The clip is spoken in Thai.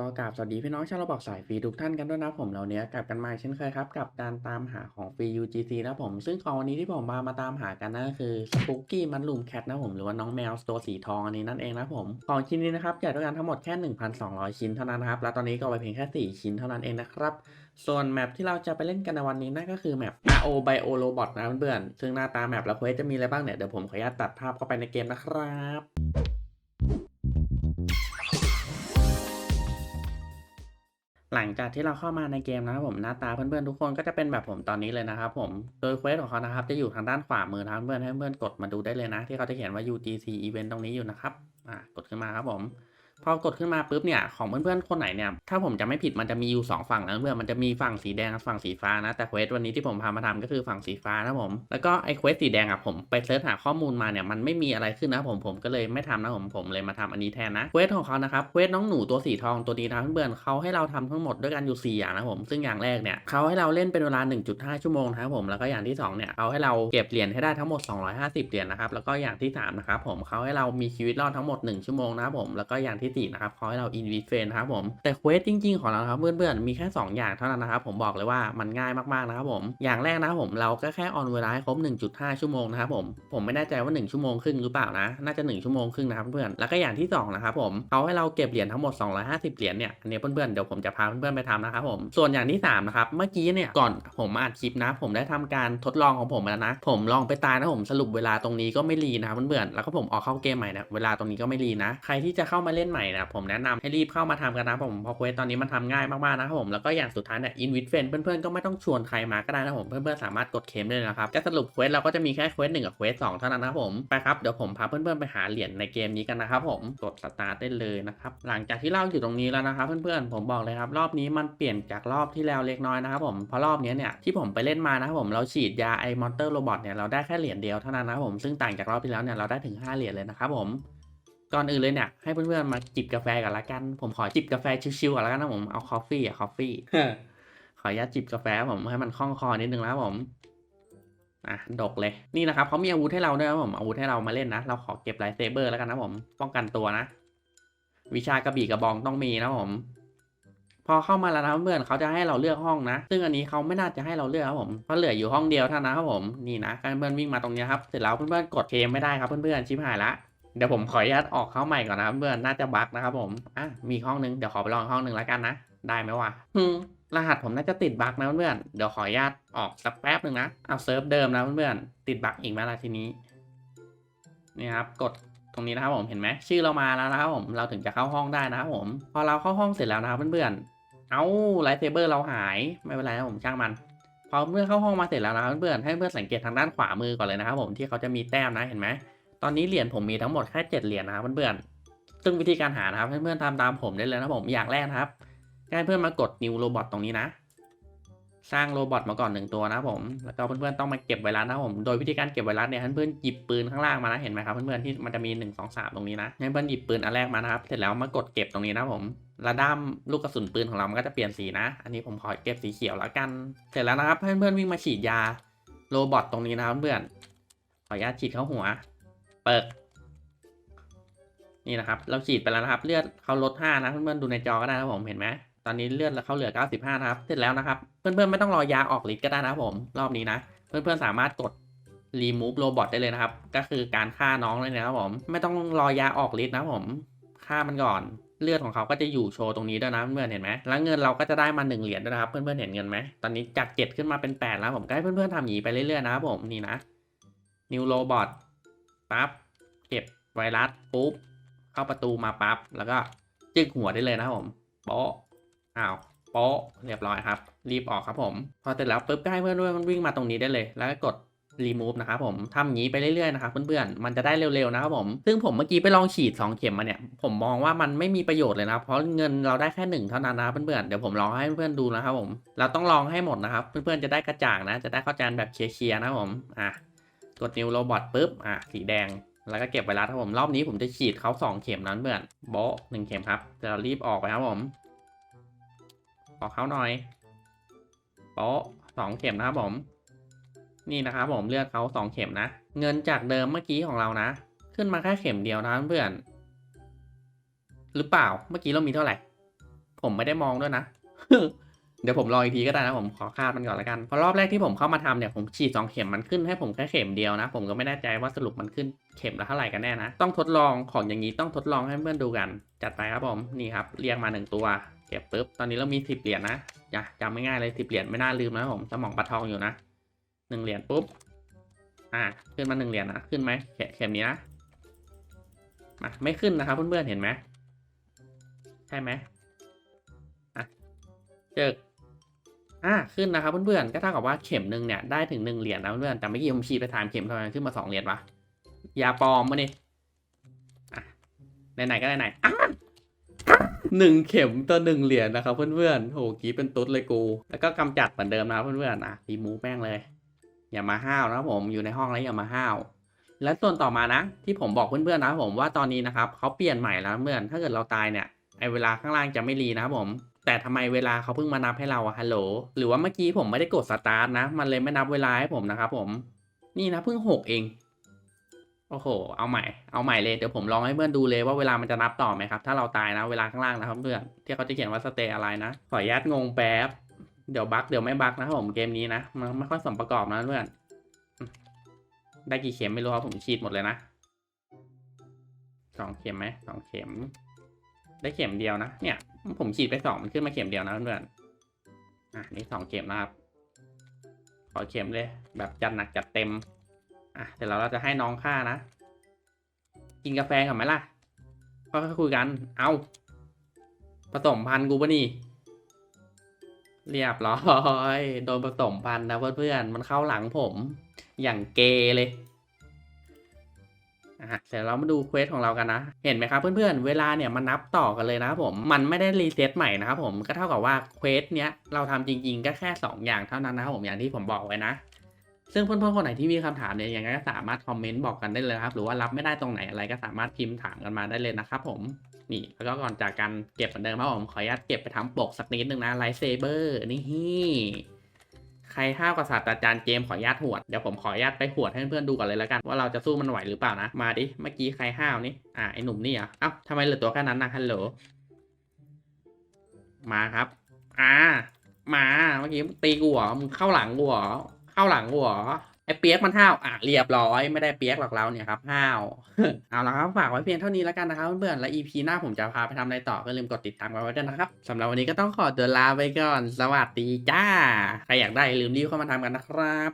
ก็กราบสวัสดีพี่น้องชาวระบอกสายฟรีทุกท่านกันด้วยนะผมเราเนี้ยกลับกันมาเช่นเคยครับ กับการตามหาของฟรี UGC นะผม ซึ่งของวันนี้ที่ผมมามาตามหากันนั่นก็คือสปุกกี้มันลูมแคทนะผมหรือว่าน้องแมวตัวสีทองอันนี้นั่นเองนะผมของชิ้นนี้นะครับแจกด้วยกันทั้งหมดแค่ 1,200 ชิ้นเท่านั้นนะครับ แล้วตอนนี้ก็ไปเพียงแค่ 4 ชิ้นเท่านั้นเองนะครับส่วนแมปที่เราจะไปเล่นกันในวันนี้นั่นก็คือแมป RO Bio Robot นะเพื่อนๆซึ่งหน้าตาแมปและเควสจะมีอะไรบ้างเนี่ยเดี๋ยวผมขออนุญาตตัดภาพเข้าไปในเกมนะครับ หลังจากที่เราเข้ามาในเกมนะครับผมหน้าตาเพื่อนๆทุกคนก็จะเป็นแบบผมตอนนี้เลยนะครับผมโดยเควสของเขานะครับจะอยู่ทางด้านขวามือนะครับเพื่อนให้เพื่อนกดมาดูได้เลยนะ ที่เขาจะเขียนว่า UGC event ตรงนี้อยู่นะครับอ่ากดขึ้นมาครับผม พอกดขึ้นมาปุ๊บเนี่ยของเพื่อนๆคนไหนเนี่ยถ้าผมจะไม่ผิดมันจะมีอยู่ 2 ฝั่งนะเพื่อนมันจะมีฝั่งสีแดงฝั่งสีฟ้านะแต่เควสวันนี้ที่ผมพามาทำก็คือฝั่งสีฟ้านะผมแล้วก็ไอ้เควสสีแดงอะผมไปเสิร์ชหาข้อมูลมาเนี่ยมันไม่มีอะไรขึ้นนะผมผมก็เลยไม่ทำนะผมผมเลยมาทำอันนี้แทนนะเควสของเขานะครับเควสน้องหนูตัวสีทองตัวนี้นะเพื่อนๆเขาให้เราทำทั้งหมดด้วยกันอยู่ 4 อย่างนะผมซึ่งอย่างแรกเนี่ยเขาให้เราเล่นเป็นเวลา 1.5 ชั่วโมงนะครับผมแล้วก็อย่างที่สองเนี่ยเขาให้เราเก็บเหรียญให้ได้ทั้งหมด 250เหรียญนะครับแล้วก็อย่างที่สามนะครับผมเขาให้เรามีชีวิตรอดทั้งหมด 1 ชั่วโมงนะครับผมแล้วก็อย่างที่สี่นะครับเขาให้เราอินวิเฟนนะครับผมแต่เควสจริง ๆ ของเราครับเพื่อนๆมีแค่ 2 อย่างเท่านั้นนะครับผมบอกเลยว่ามันง่ายมากๆนะครับผมอย่างแรกนะครับผมเราก็แค่ออนเวลาให้ครบ 1.5 ชั่วโมงนะครับผมผมไม่แน่ใจว่า 1 ชั่วโมงครึ่งหรือเปล่านะน่าจะ 1 ชั่วโมงครึ่งนะครับเพื่อนๆแล้วก็อย่างที่สองนะครับผมเขาให้เราเก็บเหรียญทั้งหมด 250 เหรียญเนี่ยอันนี้เพื่อนๆเดี๋ยวผมจะพาเพื่อนๆไปทำนะครับผมส่วนอย่างที่สามนะครับเมื่อกี้เนี่ยก่อนผมอัดคลิปนะ ผมได้ทำการทดลองของผมแล้วนะ ผมลองไปตายนะผมสรุปเวลาตรงนี้ก็ไม่รีนะครับเพื่อนๆแล้วก็ผมออกเข้าเกมใหม่เนี่ยเวลาตรงนี้ก็ไม่รีนะ ใครที่จะเข้ามาเล่นใหม่นะผมแนะนำให้รีบเข้ามาทำกันนะผมเพราะเควสตอนนี้มันทำง่ายมากๆนะครับผมแล้วก็อย่างสุดท้ายเนี่ยอินวิดเฟนเพื่อนๆก็ไม่ต้องชวนใครมาก็ได้นะผมเพื่อนๆสามารถกดเคมได้เลยนะครับจะสรุปเควสเราก็จะมีแค่เควสหนึ่งกับเควสสองเท่านั้นนะครับผมไปครับเดี๋ยวผมพาเพื่อนๆไปหาเหรียญในเกมนี้กันนะครับผมกดสตาร์ทได้เลยนะครับหลังจากที่เราอยู่ตรงนี้แล้วนะครับเพื่อนๆผมบอกเลยครับรอบนี้มันเปลี่ยนจากรอบที่แล้วเล็กน้อยนะครับผมเพราะรอบนี้เนี่ยที่ผมไปเล่นมานะครับผมเราฉีดยาไอมอนเตอร์โรบอทเนี่ยเราได้แค่เหรียญเดียวเท่านั้นนะครับผมซึ่งต่างจากรอบที่แล้วเนี่ยเราได้ถึง5เหรียญเลยนะครับผม ก่อนอื่นเลยเนี่ยให้เพื่อนๆมาจิบกาแฟกันละกัน ผมขอจิบกาแฟชิวๆกันละกันนะผมเอาคอฟฟี่อะคอฟฟี่ขออนุญาตจิบกาแฟผมให้มันคล่องคอนิดนึงนะครับผมอะดกเลยนี่นะครับเขามีอาวุธให้เราด้วยครับผมอาวุธให้เรามาเล่นนะ เราขอเก็บไลท์เซเบอร์แล้วกันนะผมป้องกันตัวนะ วิชากระบี่กระบองต้องมีนะผม พอเข้ามาแล้วนะเพื่อนเขาจะให้เราเลือกห้องนะ ซึ่งอันนี้เขาไม่น่าจะให้เราเลือกครับผมเพราะเหลืออยู่ห้องเดียวเท่านั้นครับผมนี่นะการเพื่อนวิ่งมาตรงนี้ครับเสร็จแล้วเพื่อนๆกดเคมไม่ได้ครับเพื่อนๆชิบหายละ เดี๋ยวผมขออนุญาตออกเข้าใหม่ก่อนนะครับเพื่อนน่าจะบั๊กนะครับผมอะมีห้องนึงเดี๋ยวขอไปลองห้องหนึ่งแล้วกันนะได้ไหมวะฮึรหัสผมน่าจะติดบั๊กนะเพื่อนเดี๋ยวขออนุญาตออกสักแป๊บหนึ่งนะเอาเซิร์ฟเดิมนะเพื่อนติดบั๊กอีกไหมล่ะทีนี้นี่ครับกดตรงนี้นะครับผมเห็นไหมชื่อเรามาแล้วนะครับผมเราถึงจะเข้าห้องได้นะครับผมพอเราเข้าห้องเสร็จแล้วนะครับเพื่อนๆเอาไลท์เซเบอร์เราหายไม่เป็นไรนะผมช่างมันพอเมื่อเข้าห้องมาเสร็จแล้วนะครับเพื่อนๆให้เพื่อนสังเกตทางด้านขวามือก่อนเลยนะครับผมที่เขาจะมีแต้มนะเห็นไหม ตอนนี้เหรียญผมมีทั้งหมดแค่เจ็ดเหรียญนะครับเพื่อนๆซึ่งวิธีการหานะครับให้เพื่อนๆทำตามผมได้เลยนะผมอย่างแรกนะครับให้เพื่อนมากด new robot ตรงนี้นะ สร้างโรบอทมาก่อนหนึ่งตัวนะผม แล้วก็เพื่อนๆต้องมาเก็บไวรัสนะผม โดยวิธีการเก็บไวรัสเนี่ยเพื่อนหยิบปืนข้างล่างมานะเห็นไหมครับเพื่อนๆที่มันจะมี 1 2 3 ตรงนี้นะให้เพื่อนหยิบปืนอันแรกมานะครับ เสร็จแล้วมากดเก็บตรงนี้นะผมระด้ามลูกกระสุนปืนของเรามันก็จะเปลี่ยนสีนะ อันนี้ผมขอเก็บสีเขียวแล้วกัน เสร็จแล้วนะครับให้เพื่อนๆวิ่งมาฉีดยาโรบอทตรงนี้นะครับเพื่อนขออนุญาตฉีดเข้าหัว เปิดนี่นะครับ เราฉีดไปแล้วนะครับ เลือดเขาลด5นะเพื่อนๆดูในจอก็ได้นะผมเห็นไหมตอนนี้เลือดเขาเหลือ 95 นะครับ เสร็จแล้วนะครับ เพื่อนๆไม่ต้องรอยาออกฤทธิ์ก็ได้นะผม รอบนี้นะ เพื่อนๆสามารถกด remove robot ได้เลยนะครับ ก็คือการฆ่าน้องเลยนะครับผม ไม่ต้องรอยาออกฤทธิ์นะผม ฆ่ามันก่อน เลือดของเขาก็จะอยู่โชว์ตรงนี้ด้วยนะเพื่อนๆเห็นไหมแล้วเงินเราก็จะได้มา1เหรียญด้วยนะครับ เพื่อนๆเห็นเงินไหมตอนนี้จาก7ขึ้นมาเป็น8แล้วผมก็ให้เพื่อนๆทำอย่างนี้ไปเรื่อยๆนะครับผมนี่นะ new robot ปั๊บเก็บไวรัสปุ๊บเข้าประตูมาปั๊บแล้วก็จึกหัวได้เลยนะครับผมโป๊ะอ้าวโป๊ะเรียบร้อยครับ รีบออกครับผม พอเสร็จแล้วปุ๊บก็ให้เพื่อนๆมันวิ่งมาตรงนี้ได้เลย แล้วก็กด remove นะครับผมทำอย่างนี้ไปเรื่อยๆนะครับเพื่อนๆ มันจะได้เร็วๆนะครับผม ซึ่งผมเมื่อกี้ไปลองฉีด 2 เข็มมาเนี่ย ผมมองว่ามันไม่มีประโยชน์เลยนะ เพราะเงินเราได้แค่หนึ่งเท่านั้นนะเพื่อนๆ เดี๋ยวผมลองให้เพื่อนๆดูนะครับผม เราต้องลองให้หมดนะครับ เพื่อนๆ จะได้กระจ่างนะ จะได้เข้าใจแบบเคลียร์ๆนะผม อะ กด new robot ปุ๊บอะสีแดงแล้วก็เก็บไวรัสครับผมรอบนี้ผมจะฉีดเขา2เข็มนั้นเพื่อนโบ๊หนึ่งเข็มครับเดี๋ยวรีบออกไปครับผมออกเขาหน่อยโป๊สองเข็มนะครับผม นี่นะครับผมเลือดเขาสองเข็มนะ เงินจากเดิมเมื่อกี้ของเรานะ ขึ้นมาแค่เข็มเดียวนะเพื่อน หรือเปล่าเมื่อกี้เรามีเท่าไหร่ ผมไม่ได้มองด้วยนะ เดี๋ยวผมรออีกทีก็ได้นะผมขอคาดมันก่อนละกันเพราะรอบแรกที่ผมเข้ามาทำเนี่ยผมฉีดสองเข็มมันขึ้นให้ผมแค่เข็มเดียวนะ ผมก็ไม่แน่ใจว่าสรุปมันขึ้นเข็มละเท่าไหร่กันแน่นะ ต้องทดลองของอย่างนี้ต้องทดลองให้เพื่อนดูกัน จัดไปครับผมนี่ครับเรียกมาหนึ่งตัวเก็บปุ๊บตอนนี้เรามีสิบเหรียญนะอย่าจำไม่ง่ายเลยสิบเหรียญไม่น่าลืมนะผมสมองปลาทองอยู่นะหนึ่งเหรียญปุ๊บอ่าขึ้นมาหนึ่งเหรียญนะขึ้นไหมเขเข็มนี้นะมาไม่ขึ้นนะครับเพื่อนๆเห็นไหมใช่ไหมอะเจอ อ่าขึ้นนะครับเพื่อนๆก็เท่ากับว่าเข็มหนึ่งเนี่ยได้ถึงหนึ่งเหรียญนะเพื่อนๆแต่เมื่อกี้ผมฉีดไปถามเข็มทำไมมันขึ้นมาสองเหรียญวะยาปลอมมาเนี่ยอะไหนๆก็ไหนๆหนึ่งเข็มต่อหนึ่งเหรียญนะครับเพื่อนๆโหกี้เป็นตุ๊ดเลยกู แล้วก็กำจัดเหมือนเดิมนะเพื่อนๆอะรีมูฟแป้งเลย อย่ามาห้าวนะครับผมอยู่ในห้องแล้วอย่ามาห้าวและส่วนต่อมานะ ที่ผมบอกเพื่อนๆนะครับผมว่าตอนนี้นะครับเขาเปลี่ยนใหม่แล้วเพื่อนถ้าเกิดเราตายเนี่ยไอเวลาข้างล่างจะไม่รีนะครับผม แต่ทำไมเวลาเขาเพิ่งมานับให้เราอะฮัลโหลหรือว่าเมื่อกี้ผมไม่ได้กดสตาร์ทนะ มันเลยไม่นับเวลาให้ผมนะครับผมนี่นะเพิ่งหกเองโอ้โห เอาใหม่ เอาใหม่เลย เดี๋ยวผมลองให้เพื่อนดูเลยว่าเวลามันจะนับต่อไหมครับ ถ้าเราตายนะ เวลาข้างล่างนะครับเพื่อน ที่เขาจะเขียนว่าสเตย์อะไรนะ ขออนุญาตงงแป๊บ เดี๋ยวบั๊กเดี๋ยวไม่บั๊กนะครับผมเกมนี้นะ มันไม่ค่อยสมประกอบนะเพื่อน ได้กี่เข็มไม่รู้ครับผมฉีดหมดเลยนะสองเข็มไหมสองเข็ม ได้เข็มเดียวนะ เนี่ย ผมฉีดไปสองมันขึ้นมาเข็มเดียวนะเพื่อนๆอะนี่สองเข็มนะครับ ขอเข็มเลย แบบจัดหนักจัดเต็ม อะเดี๋ยวเราจะให้น้องค่านะ กินกาแฟกันไหมล่ะค่อยๆคุยกัน เอาผสมพันธุ์กูปะนี่ เรียบร้อย โดนผสมพันธุ์นะเพื่อนๆ มันเข้าหลังผม อย่างเกเลย อะเดี๋ยวเรามาดูเควสของเรากันนะ เห็นไหมครับเพื่อนๆ เวลาเนี่ยมันนับต่อกันเลยนะครับผม มันไม่ได้รีเซ็ตใหม่นะครับผม ก็เท่ากับว่าเควสเนี้ยเราทำจริงๆ ก็แค่ 2 อย่างเท่านั้นนะครับผม อย่างที่ผมบอกไว้นะ ซึ่งเพื่อนๆ คนไหนที่มีคำถามเนี่ยยังไงก็สามารถคอมเมนต์บอกกันได้เลยครับ หรือว่ารับไม่ได้ตรงไหนอะไรก็สามารถพิมพ์ถามกันมาได้เลยนะครับผม นี่แล้วก็ก่อนจากการเก็บเหมือนเดิมครับผม ขออนุญาตเก็บไปทำปกสักนิดนึงนะไลท์เซเบอร์นี่ ใครห้าวกับศาสตราจารย์เจมขออนุญาตหวด เดี๋ยวผมขออนุญาตไปหวดให้เพื่อนดูก่อนเลยแล้วกัน ว่าเราจะสู้มันไหวหรือเปล่านะ มาดิ เมื่อกี้ใครห้าวนี่ อ่าไอหนุ่มนี่อะเอ้าทำไมเหลือตัวแค่นั้นนะฮัลโหล มาครับ อ่า มา เมื่อกี้ตีกูเหรอ มึงเข้าหลังกูเหรอ เข้าหลังกูเหรอ ไอเปียกมันห้าว อะเรียบร้อยไม่ได้เปียกหรอกเราเนี่ยครับห้าว เอาละครับฝากไว้เพียงเท่านี้แล้วกันนะครับเพื่อนๆและ EP หน้าผมจะพาไปทำอะไรต่อก็อย่าลืมกดติดตามกันไว้ด้วยนะครับสำหรับวันนี้ก็ต้องขอตัวลาไปก่อน สวัสดีจ้า ใครอยากได้ลืมรีบเข้ามาทำกันนะครับ